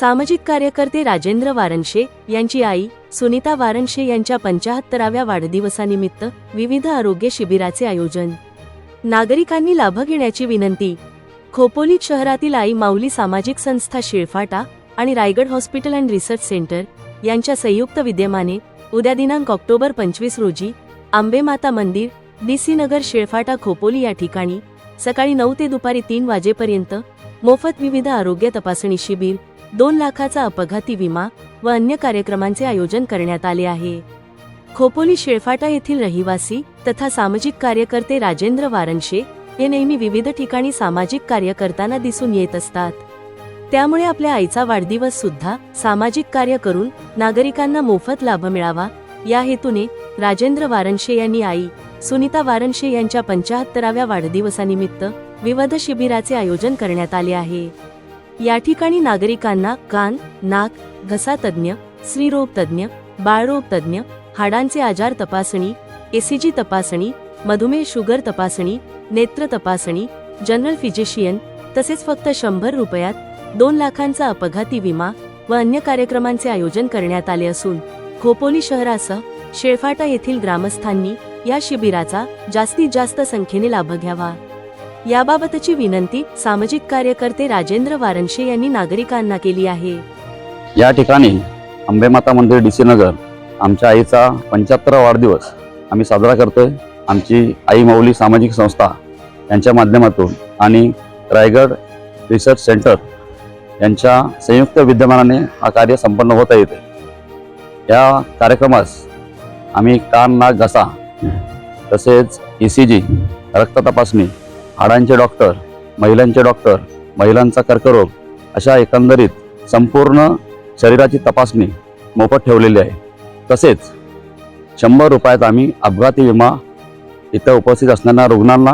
सामाजिक कार्यकर्ते राजेंद्र वारणशे यांची आई सुनीता वारणशे यांच्या पंचाहत्तराव्या वाढदिवसानिमित्त विविध आरोग्य शिबिराचे आयोजन. नागरिकांनी लाभ घेण्याची विनंती. खोपोली शहरातील आई माऊली सामाजिक संस्था शिळफाटा आणि Raigad hospital and research centre यांच्या संयुक्त विद्यमाने उद्या दिनांक ऑक्टोबर पंचवीस रोजी आंबेमाता मंदिर डीसी नगर शिळफाटा खोपोली या ठिकाणी सकाळी नऊ ते दुपारी तीन वाजेपर्यंत मोफत विविध आरोग्य तपासणी शिबिर दोन लाखाचा अपघाती विमा व अन्य कार्यक्रमांचे आयोजन करण्यात आले आहे. खोपोली शेळफाटा येथील रहिवासी तथा सामाजिक कार्यकर्ते राजेंद्र वारनशे हे नेहमी विविध ठिकाणी सामाजिक कार्य करताना दिसून येत असतात. त्यामुळे आपल्या आईचा वाढदिवस सुद्धा सामाजिक कार्य करून नागरिकांना मोफत लाभ मिळावा या हेतूने राजेंद्र वारणशे यांनी आई सुनीता वारणशे यांच्या पंचाहत्तराव्या वाढदिवसानिमित्त विविध शिबिराचे आयोजन करण्यात आले आहे. या ठिकाणी नागरिकांना कान नाक घसा तज्ज्ञ स्त्रीरोग तज्ज्ञ बाळरोग तज्ज्ञ हाडांचे आजार तपासणी एसीजी तपासणी मधुमेह शुगर तपासणी नेत्र तपासणी जनरल फिजिशियन तसेच फक्त शंभर रुपयात दोन लाखांचा अपघाती विमा व अन्य कार्यक्रमांचे आयोजन करण्यात आले असून खोपोली शहरासह शेळफाटा येथील ग्रामस्थांनी या शिबिराचा जास्तीत जास्त संख्येने लाभ घ्यावा. याबाबतची विनंती सामाजिक कार्यकर्ते राजेंद्र वारंशे यांनी नागरिकांना केली आहे. या ठिकाणी अंबेमाता मंदिर डी सी नगर आमच्या आईचा पंच्याहत्तर वाढदिवस आम्ही साजरा करतोय. आमची आई माऊली सामाजिक संस्था यांच्या माध्यमातून आणि रायगड रिसर्च सेंटर यांच्या संयुक्त विद्यमानाने हा कार्य संपन्न होता येते. या कार्यक्रमास आम्ही कान नाक घसा तसेच ई सी जी रक्त तपासणी हाडांचे डॉक्टर महिलांचे डॉक्टर महिलांचा कर्करोग अशा एकंदरीत संपूर्ण शरीराची तपासणी मोफत ठेवलेली आहे. तसेच शंभर रुपयात आम्ही अपघाती विमा इथं उपस्थित असणाऱ्या रुग्णांना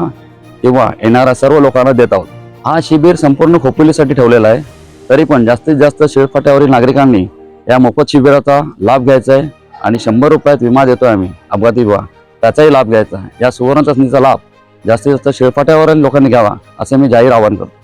किंवा येणाऱ्या सर्व लोकांना देत आहोत. हा शिबिर संपूर्ण खोपोलीसाठी ठेवलेला आहे. तरी पण जास्तीत जास्त शिळफाट्यावरील नागरिकांनी या मोफत शिबिराचा लाभ घ्यायचा आहे आणि शंभर रुपयात विमा देतोय आम्ही अपघाती विमा. त्याचाही लाभ घ्यायचा आहे. या सुवर्ण चाचणीचा लाभ जास्तीत जास्त शिळफाट्यावरील लोकांनी घ्यावा असे मी जाहीर आवाहन करतो.